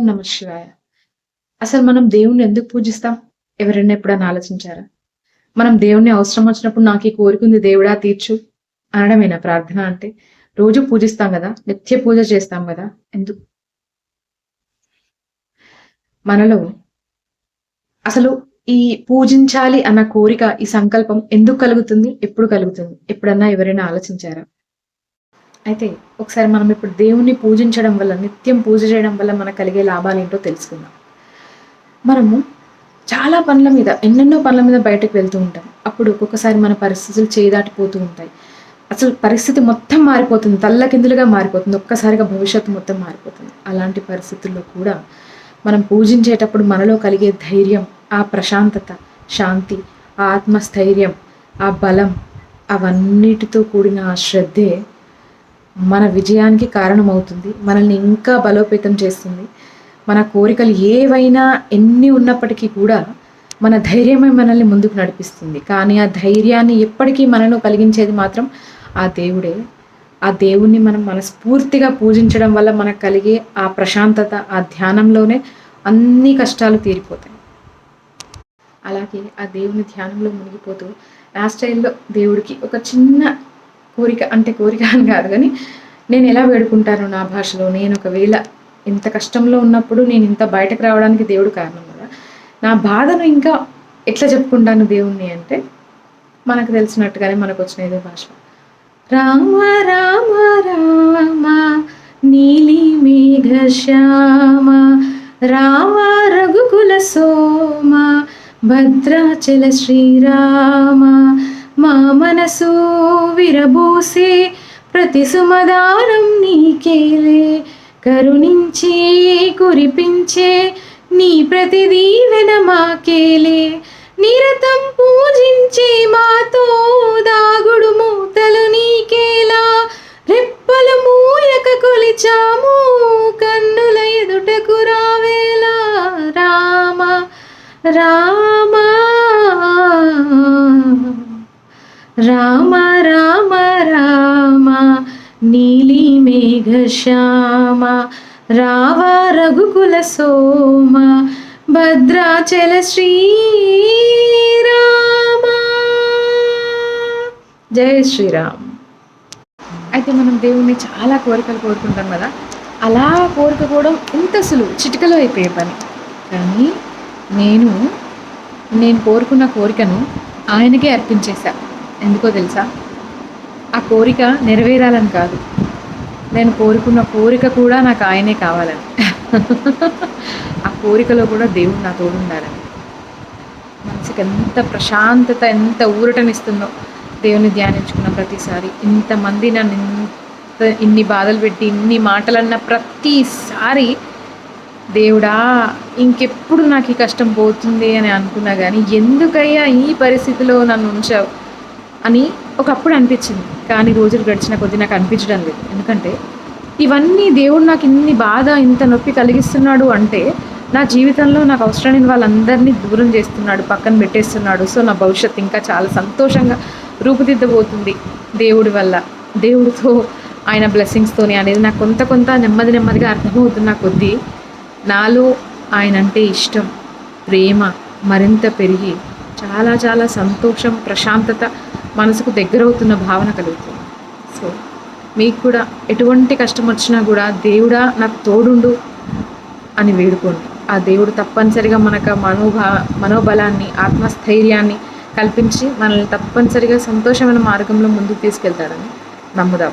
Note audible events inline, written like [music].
ఓం నమ శివాయ. అసలు మనం దేవుణ్ణి ఎందుకు పూజిస్తాం? ఎవరైనా ఎప్పుడైనా ఆలోచించారా? మనం దేవుణ్ణి అవసరం వచ్చినప్పుడు నాకు ఈ కోరిక ఉంది దేవుడా తీర్చు అనడమేనా ప్రార్థన అంటే? రోజు పూజిస్తాం కదా నిత్య పూజ చేస్తాం కదా ఎందుకు మనలో అసలు ఈ పూజించాలి అన్న కోరిక ఈ సంకల్పం ఎందుకు కలుగుతుంది? ఎప్పుడు కలుగుతుంది? ఎప్పుడన్నా ఎవరైనా ఆలోచించారా? అయితే ఒకసారి మనం ఇప్పుడు దేవుణ్ణి పూజించడం వల్ల నిత్యం పూజ చేయడం వల్ల మనకు కలిగే లాభాలు ఏంటో తెలుసుకుందాం. మనము చాలా పనుల మీద ఎన్నెన్నో పనుల మీద బయటకు వెళ్తూ ఉంటాం. అప్పుడు ఒక్కొక్కసారి మన పరిస్థితులు చేదాటిపోతూ ఉంటాయి. అసలు పరిస్థితి మొత్తం మారిపోతుంది తల్లకిందులుగా మారిపోతుంది ఒక్కసారిగా భవిష్యత్తు మొత్తం మారిపోతుంది. అలాంటి పరిస్థితుల్లో కూడా మనం పూజించేటప్పుడు మనలో కలిగే ధైర్యం ఆ ప్రశాంతత శాంతి ఆ ఆత్మస్థైర్యం ఆ బలం అవన్నిటితో కూడిన ఆ శ్రద్ధే మన విజయానికి కారణమవుతుంది. మనల్ని ఇంకా బలోపేతం చేస్తుంది. మన కోరికలు ఏవైనా ఎన్ని ఉన్నప్పటికీ కూడా మన ధైర్యమే మనల్ని ముందుకు నడిపిస్తుంది. కానీ ఆ ధైర్యాన్ని ఎప్పటికీ మనలో కలిగించేది మాత్రం ఆ దేవుడే. ఆ దేవుణ్ణి మనం మనస్ఫూర్తిగా పూజించడం వల్ల మనకు కలిగే ఆ ప్రశాంతత ఆ ధ్యానంలోనే అన్ని కష్టాలు తీరిపోతాయి. అలాగే ఆ దేవుని ధ్యానంలో మునిగిపోతూ నా స్టైల్లో దేవుడికి ఒక చిన్న కోరిక అంటే కోరిక అని కాదు కానీ నేను ఎలా వేడుకుంటాను నా భాషలో నేను ఒకవేళ ఇంత కష్టంలో ఉన్నప్పుడు నేను ఇంత బయటకు రావడానికి దేవుడు కారణం కదా. నా బాధను ఇంకా ఎట్లా చెప్పుకుంటాను దేవుణ్ణి అంటే మనకు తెలిసినట్టుగానే మనకు వచ్చిన ఏదో భాష. రామ రామ రామ నీలి మేఘ శ్యామ రామ రఘుకుల సోమ భద్రాచల శ్రీరామ మా మనసు విరబూసే ప్రతి సుమదానం నీకేలే కరుణించి కురిపించే నీ ప్రతి దీవెన మాకేలే నిరతం పూజించే మాతో దాగుడు మూతలు నీకేలా రెప్పలు మూయక కొలిచాము కన్నుల ఎదుటకు రావేలా రామ రామ. రామ రామ రామ నీలి మేఘ శ్యామ రావ రఘుకుల సోమ భద్రాచల శ్రీరామ. జయ శ్రీరామ్. అయితే మనం దేవుణ్ణి చాలా కోరికలు కోరుకుంటాం కదా? అలా కోరుకోవడం ఇంత సులువు చిటికలో అయిపోయే పని. కానీ నేను నేను కోరుకున్న కోరికను ఆయనకే అర్పించేశాను ఎందుకో తెలుసా? ఆ కోరిక నెరవేరాలని కాదు. నేను కోరుకున్న కోరిక కూడా నాకు ఆయనే కావాలని. [laughs] ఆ కోరికలో కూడా దేవుడు నా తోడు ఉండాలని మనసుకి ఎంత ప్రశాంతత ఎంత ఊరటనిస్తుందో దేవుని ధ్యానించుకున్న ప్రతిసారి. ఇంతమంది నన్ను ఇంత ఇన్ని బాధలు పెట్టి ఇన్ని మాటలన్న ప్రతిసారి దేవుడా ఇంకెప్పుడు నాకు ఈ కష్టం పోతుంది అని అనుకున్నా కానీ ఎందుకయ్యా ఈ పరిస్థితిలో నన్ను ఉంచావు? అని ఒకప్పుడు అనిపించింది. కానీ రోజులు గడిచిన కొద్దీ నాకు అనిపించడం లేదు. ఎందుకంటే ఇవన్నీ దేవుడు నాకు ఇన్ని బాధ ఇంత నొప్పి కలిగిస్తున్నాడు అంటే నా జీవితంలో నాకు అవసరమైన వాళ్ళందరినీ దూరం చేస్తున్నాడు పక్కన పెట్టేస్తున్నాడు. సో నా భవిష్యత్తు ఇంకా చాలా సంతోషంగా రూపుదిద్దబోతుంది దేవుడి వల్ల. దేవుడితో ఆయన బ్లెస్సింగ్స్తోని అనేది నాకు కొంత కొంత నెమ్మది నెమ్మదిగా అర్థమవుతున్న కొద్దీ నాలో ఆయన అంటే ఇష్టం ప్రేమ మరింత పెరిగి చాలా చాలా సంతోషం ప్రశాంతత మనసుకు దగ్గరవుతున్న భావన కలుగుతుంది. సో మీకు కూడా ఎటువంటి కష్టం వచ్చినా కూడా దేవుడా నాకు తోడుండు అని వేడుకోండి. ఆ దేవుడు తప్పనిసరిగా మనకు మనోభా మనోబలాన్ని ఆత్మస్థైర్యాన్ని కల్పించి మనల్ని తప్పనిసరిగా సంతోషమైన మార్గంలో ముందుకు తీసుకెళ్తాడని నమ్ముదాం.